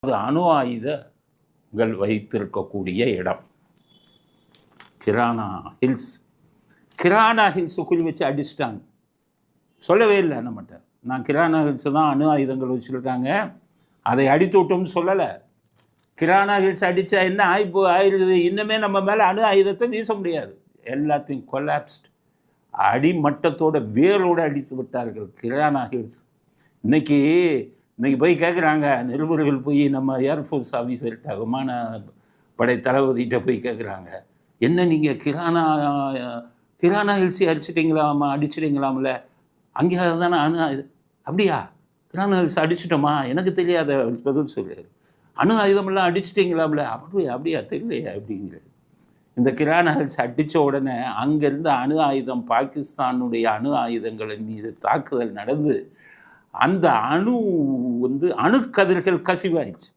அது அணு ஆயுதங்கள் வைத்திருக்கக்கூடிய இடம். கிரானா ஹில்ஸ். கிரானா ஹில்ஸை வச்சு அடிச்சிட்டாங்க. சொல்லவே இல்லை நம்மகிட்ட. நான் கிரானா ஹில்ஸ் தான் அணு ஆயுதங்கள் வச்சுருக்காங்க. அதை அடித்து விட்டோம்னு சொல்லலை. கிரானா ஹில்ஸ் அடித்தா என்ன ஆய்ப்பு ஆயிடுது இன்னுமே நம்ம மேலே அணு ஆயுதத்தை வீச முடியாது. எல்லாத்தையும் கொலாப்ஸ்ட் அடிமட்டத்தோட வேரோடு அடித்து விட்டார்கள் கிரானா ஹில்ஸ். இன்னைக்கு இன்றைக்கி போய் கேட்குறாங்க நிருபர்கள் போய் நம்ம ஏர்ஃபோர்ஸ் ஆஃபீஸர்கிட்ட விமான படை தளபதிகிட்ட போய் கேட்குறாங்க என்ன நீங்கள் கிரானா கிரானா ஹில்ஸி அடிச்சிட்டிங்களாமா அடிச்சிட்டிங்களாம்ல? அங்கே தானே அணு அப்படியா? கிரானா ஹில்ஸ் அடிச்சிட்டோமா? எனக்கு தெரியாத பதில் சொல்லுறாரு அணு ஆயுதமெல்லாம் அடிச்சிட்டிங்களாம்ல? அப்படியா அப்படியா? தெரியலையா அப்படிங்கிறது இந்த கிரானா ஹில்ஸ் அடித்த உடனே அங்கேருந்து அணு ஆயுதம் பாகிஸ்தானுடைய அணு ஆயுதங்களின் மீது தாக்குதல் நடந்து அந்த அணு வந்து அணுக்கதிர்கள் கசிவாயிடுச்சு.